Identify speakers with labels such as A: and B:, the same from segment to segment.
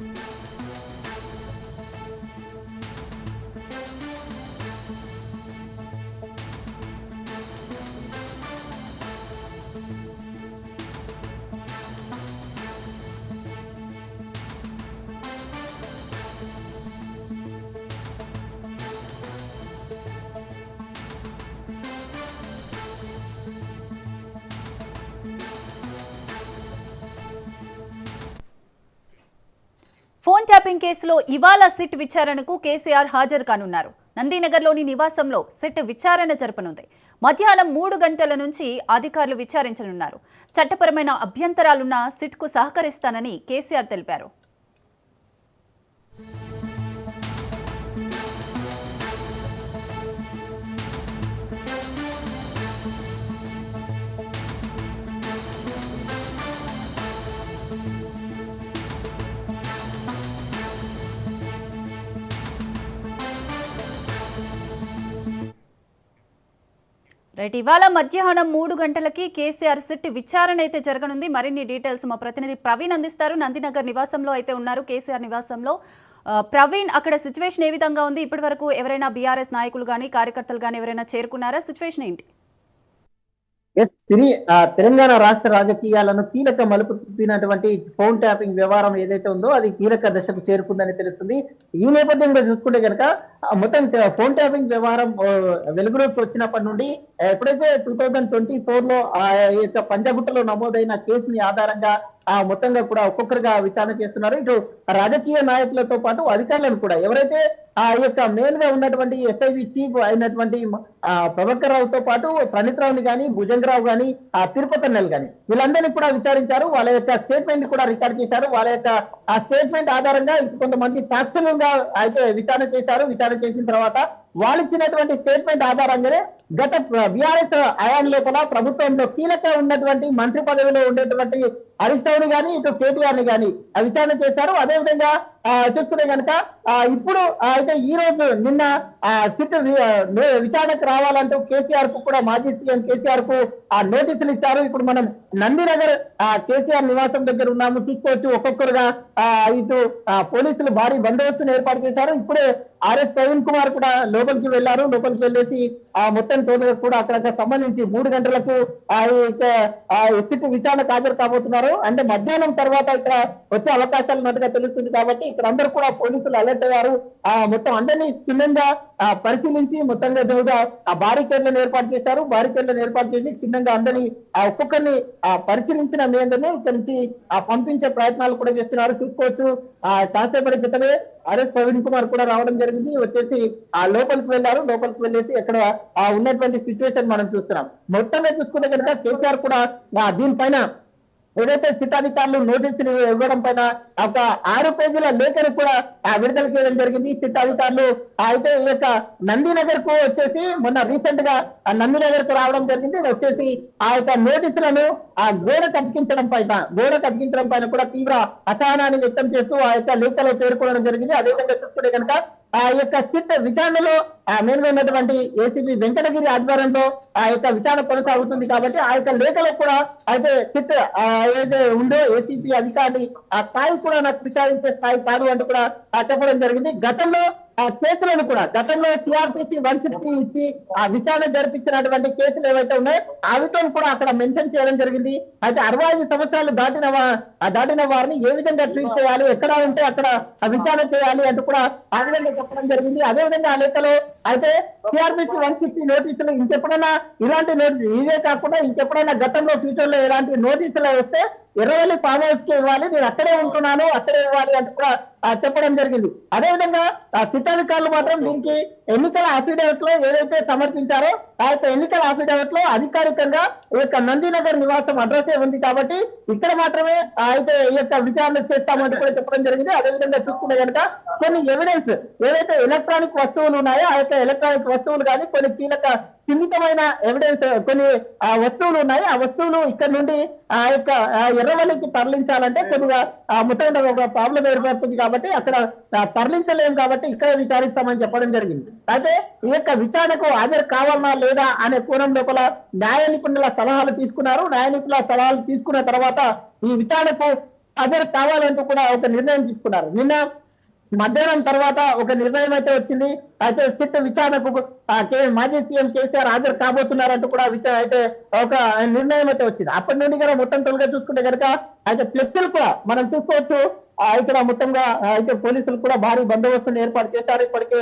A: Bye. Phone tapping కేసులో ఇవాళ SIT విచారణకు కేసీఆర్ హాజరు కానున్నారు. నందీనగర్లోని నివాసంలో సిట్ విచారణ జరపనుంది. మధ్యాహ్నం మూడు గంటల నుంచి అధికారులు విచారించనున్నారు. చట్టపరమైన అభ్యంతరాలున్న సిట్కు సహకరిస్తానని కేసీఆర్ తెలిపారు. రైట్ ఇవాళ మధ్యాహ్నం మూడు గంటలకి కేసీఆర్ సిట్ విచారణ అయితే జరగనుంది. మరిన్ని డీటెయిల్స్ మా ప్రతినిధి ప్రవీణ్ అందిస్తారు. నందినగర్ నివాసంలో అయితే ఉన్నారు. కేసీఆర్ నివాసంలో ప్రవీణ్ అక్కడ సిచ్యువేషన్ ఏ విధంగా ఉంది? ఇప్పటి వరకు ఎవరైనా బీఆర్ఎస్ నాయకులు కానీ కార్యకర్తలు కానీ ఎవరైనా చేరుకున్నారా? సిచ్యువేషన్ ఏంటి?
B: తెలంగాణ రాష్ట్ర రాజకీయాలను కీలక మలుపు తిప్పినటువంటి ఫోన్ ట్యాపింగ్ వ్యవహారం ఏదైతే ఉందో అది కీలక దశకు చేరుకుందని తెలుస్తుంది. ఈ నేపథ్యంలో చూసుకుంటే కనుక మొత్తం ఫోన్ ట్యాపింగ్ వ్యవహారం వెలుగులోకి వచ్చినప్పటి నుండి ఎప్పుడైతే టూ థౌజండ్ ట్వంటీ ఫోర్లో ఆ యొక్క పంజాగుట్టలో నమోదైన కేసుని ఆధారంగా ఆ మొత్తంగా కూడా ఒక్కొక్కరుగా విచారణ చేస్తున్నారు. ఇటు రాజకీయ నాయకులతో పాటు అధికారులను కూడా ఎవరైతే ఆ యొక్క మెయిన్గా ఉన్నటువంటి ఎస్ఐవి చీఫ్ అయినటువంటి ఆ ప్రభాకర్ రావుతో పాటు ప్రణీత్ రావుని కానీ భుజంగరావు కానీ ఆ తిరుపతి నెల్ కానీ వీళ్ళందరినీ కూడా విచారించారు. వాళ్ళ యొక్క స్టేట్మెంట్ కూడా రికార్డ్ చేశారు. వాళ్ళ యొక్క ఆ స్టేట్మెంట్ ఆధారంగా కొంతమంది సాక్షులుగా అయితే విచారణ చేశారు. విచారణ చేసిన తర్వాత వాళ్ళు ఇచ్చినటువంటి స్టేట్మెంట్ ఆధారంగానే గత బీఆర్ఎస్ అయాన్ లోపల ప్రభుత్వంలో కీలక ఉన్నటువంటి మంత్రి పదవిలో ఉండేటువంటి హరిస్తవుని గాని ఇటు కేటీఆర్ని గాని విచారణ చేశారు. అదేవిధంగా ఆ, చూసుకుంటే కనుక ఆ, ఇప్పుడు అయితే ఈ రోజు నిన్న ఆ చిట్టు విచారణకు రావాలంటూ కేసీఆర్కు కూడా మాజీ సీఎం కేసీఆర్కు ఆ నోటీసులు ఇచ్చారు. ఇప్పుడు మనం నందినగర్ ఆ కేసీఆర్ నివాసం దగ్గర ఉన్నాము. చూసుకోవచ్చు ఒక్కొక్కరుగా ఆ, ఇటు పోలీసులు భారీ బందోబస్తును ఏర్పాటు చేశారు. ఇప్పుడే ఆర్ఎస్ ప్రవీణ్ కుమార్ కూడా లోపలికి వెళ్ళారు లోపలికి వెళ్ళేసి ఆ మొత్తం తోట కూడా అక్కడ సంబంధించి మూడు గంటలకు ఆ యొక్క విచారణకు హాజరు కాబోతున్నారు. అంటే మధ్యాహ్నం తర్వాత ఇక్కడ వచ్చే అవకాశాలు ఉన్నట్టుగా తెలుస్తుంది కాబట్టి ఇక్కడ అందరూ కూడా పోలీసులు అలర్ట్ అయ్యారు. ఆ మొత్తం అందరినీ క్షుణ్ణంగా పరిశీలించి మొత్తంగా దేవుగా ఆ బారికేడ్లను ఏర్పాటు చేశారు. బారికేడ్లను ఏర్పాటు చేసి క్షుణ్ణంగా అందరినీ ఆ ఒక్కొక్కరిని ఆ పరిశీలించిన మీదనే ఇక్కడ నుంచి ఆ పంపించే ప్రయత్నాలు కూడా చేస్తున్నారు. చూసుకోవచ్చు. ఆ కాసేపటి క్రితమే ఆర్ఎస్ ప్రవీణ్ కుమార్ కూడా రావడం జరిగింది. వచ్చేసి ఆ లోపలికి వెళ్ళారు. లోపలికి వెళ్ళేసి అక్కడ ఆ ఉన్నటువంటి సిచ్యువేషన్ మనం చూస్తున్నాం. మొత్తంగా చూసుకుంటే కనుక కేసీఆర్ కూడా దీనిపైన ఏదైతే సిట్టాధికారులు నోటీసులు ఇవ్వడం పైన ఒక ఆరు పేజీల లేఖను కూడా ఆ విడుదల చేయడం జరిగింది. సిట్టాధికారులు అయితే ఈ యొక్క నందినగర్కు వచ్చేసి మొన్న రీసెంట్గా ఆ నందినగర్కు రావడం జరిగింది. వచ్చేసి ఆ యొక్క నోటీసులను ఆ గోడ కతికించడం పైన గోడ కతికించడం పైన కూడా తీవ్ర అసహనాన్ని వ్యక్తం చేస్తూ ఆ యొక్క లేఖలో పేర్కొనడం జరిగింది. అదేవిధంగా చూసుకుంటే కనుక ఆ యొక్క సిట్ విచారణలో ఆ మెయిన్గా ఉన్నటువంటి వెంకటగిరి ఆధ్వర్యంలో ఆ యొక్క విచారణ కొనసాగుతుంది కాబట్టి ఆ యొక్క లేఖలో కూడా అయితే సిట్ ఆ ఏదైతే ఉందో ఏసీపీ అధికారి ఆ స్థాయి కూడా నాకు విచారించే స్థాయి కాదు అంటూ కూడా ఆ చెప్పడం జరిగింది. గతంలో కేసులను కూడా. గతంలో టీఆర్పీసీ వన్ సిక్స్టీ ఇచ్చి ఆ విచారణ జరిపించినటువంటి కేసులు ఏవైతే ఉన్నాయో అవితో కూడా అక్కడ మెన్షన్ చేయడం జరిగింది. అయితే అరవై ఐదు సంవత్సరాలు దాటిన ఆ దాటిన వారిని ఏ విధంగా ట్రీట్ చేయాలి ఎక్కడ ఉంటే అక్కడ ఆ విచారణ చేయాలి అంటూ కూడా ఆ విధంగా చెప్పడం జరిగింది. అదే విధంగా ఆ లెక్కలో అయితే టీఆర్పీసీ వన్ సిక్స్టీ నోటీసులు ఇంకెప్పుడైనా ఇలాంటి నోటీసు ఇదే కాకుండా ఇంకెప్పుడైనా గతంలో ఫ్యూచర్లో ఇలాంటి నోటీసులు వస్తే ఇరవై ఫామ్ హౌస్కి ఇవ్వాలి నేను అక్కడే ఉంటున్నాను అక్కడే ఇవ్వాలి అంటూ కూడా చెప్పడం జరిగింది. అదే విధంగా ఆ సిట్టాధికారులు మాత్రం దీనికి ఎన్నికల అఫిడవిట్లో ఏదైతే సమర్పించారో ఆ యొక్క ఎన్నికల అఫిడవిట్లో అధికారికంగా ఈ యొక్క నందినగర్ నివాసం అడ్రస్ ఉంది కాబట్టి ఇక్కడ మాత్రమే అయితే ఈ యొక్క విచారణ చేస్తామంటూ కూడా చెప్పడం జరిగింది. అదే విధంగా కనుక కొన్ని ఎవిడెన్స్ ఏదైతే ఎలక్ట్రానిక్ వస్తువులు ఉన్నాయో ఆ యొక్క ఎలక్ట్రానిక్ వస్తువులు కానీ కొన్ని కీలక సున్నితమైన ఎవిడెన్స్ కొన్ని ఆ వస్తువులు ఉన్నాయి. ఆ వస్తువులు ఇక్కడ నుండి ఆ యొక్క ఎర్రవల్లికి తరలించాలంటే కొద్దిగా ఆ మొత్తం ఒక ప్రాబ్లం ఏర్పడుతుంది కాబట్టి అక్కడ తరలించలేము కాబట్టి ఇక్కడ విచారిస్తామని చెప్పడం జరిగింది. అయితే ఈ యొక్క విచారణకు హాజరు కావాలన్నా లేదా అనే కోణం లోపల న్యాయ నిపుణుల సలహాలు తీసుకున్నారు. న్యాయ నిపుణుల సలహాలు తీసుకున్న తర్వాత ఈ విచారణకు హాజరు కావాలంటూ కూడా ఒక నిర్ణయం తీసుకున్నారు. నిన్న మధ్యాహ్నం తర్వాత ఒక నిర్ణయం అయితే వచ్చింది. అయితే సిట్ విచారణకు మాజీ సీఎం కేసీఆర్ హాజరు కాబోతున్నారంటూ కూడా విచారణ అయితే ఒక నిర్ణయం అయితే వచ్చింది. అప్పటి నుండి కూడా మొత్తం తొలిగా చూసుకుంటే కనుక అయితే ఫ్లెక్సీలు కూడా మనం చూసుకోవచ్చు. ఇక్కడ మొత్తంగా అయితే పోలీసులు కూడా భారీ బందోబస్తును ఏర్పాటు చేశారు. ఇప్పటికే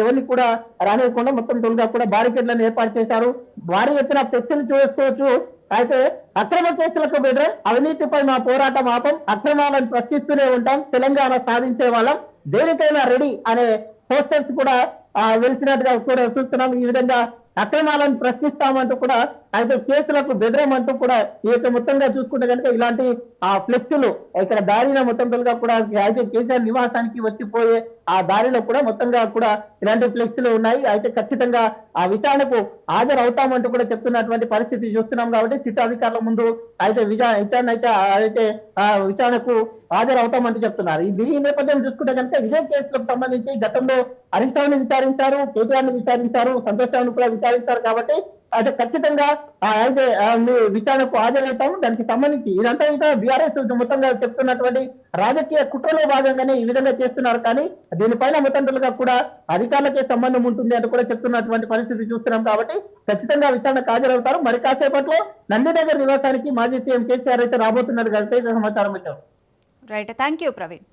B: ఎవరిని కూడా రానివ్వకుండా మొత్తం తొలిగా కూడా బారికేడ్లను ఏర్పాటు చేశారు. భారీ ఎత్తున ఫ్లెక్సీలు చూసుకోవచ్చు. అయితే అక్రమ కేసులకు బెదరం అవినీతిపై మా పోరాటం ఆపం అక్రమాలను ప్రశ్నిస్తూనే ఉంటాం. తెలంగాణ సాధించే వాళ్ళం. దేనికైనా రెడీ అనే పోస్టర్స్ కూడా ఆ, వెలిసినట్టుగా కూడా చూస్తున్నాం. ఈ విధంగా అక్రమాలను ప్రశ్నిస్తామంటూ కూడా అయితే కేసులకు బెదరమంటూ కూడా ఈ యొక్క మొత్తంగా చూసుకుంటే కనుక ఇలాంటి ఆ ఫ్లెక్సులు ఇక్కడ దారిన మొత్తం కూడా అయితే కేసీఆర్ నివాసానికి వచ్చిపోయే ఆ దారిలో కూడా మొత్తంగా కూడా ఇలాంటి ఫ్లెక్సులు ఉన్నాయి. అయితే ఖచ్చితంగా ఆ విచారణకు హాజరు అవుతామంటూ కూడా చెప్తున్నటువంటి పరిస్థితి చూస్తున్నాం కాబట్టి సిట్ అధికారుల ముందు అయితే విచారణ విచారణ అయితే అయితే ఆ విచారణకు హాజరు అవుతామంటూ చెప్తున్నారు. ఈ దీని నేపథ్యం చూసుకుంటే కనుక ఇదే కేసులకు సంబంధించి గతంలో హరీష్ రావుని విచారించారు కేటీఆర్ని విచారించారు సంతోష్ కూడా విచారించారు కాబట్టి అయితే ఖచ్చితంగా అయితే విచారణకు హాజరవుతాము. దానికి సంబంధించి ఇదంతా ఇంకా బీఆర్ఎస్ మొత్తంగా చెప్తున్నటువంటి రాజకీయ కుట్రలో భాగంగానే ఈ విధంగా చేస్తున్నారు. కానీ దీనిపైన మొత్తంగా కూడా అధికారులకే సంబంధం ఉంటుంది అని కూడా చెప్తున్నటువంటి పరిస్థితి చూస్తున్నాం కాబట్టి ఖచ్చితంగా విచారణకు హాజరవుతారు. మరి కాసేపట్లో నందినగర్ నివాసానికి మాజీ సీఎం కేసీఆర్ అయితే రాబోతున్నారు. కలిపి సమాచారం వచ్చారు
A: రైట్ థ్యాంక్ యూ ప్రవీణ్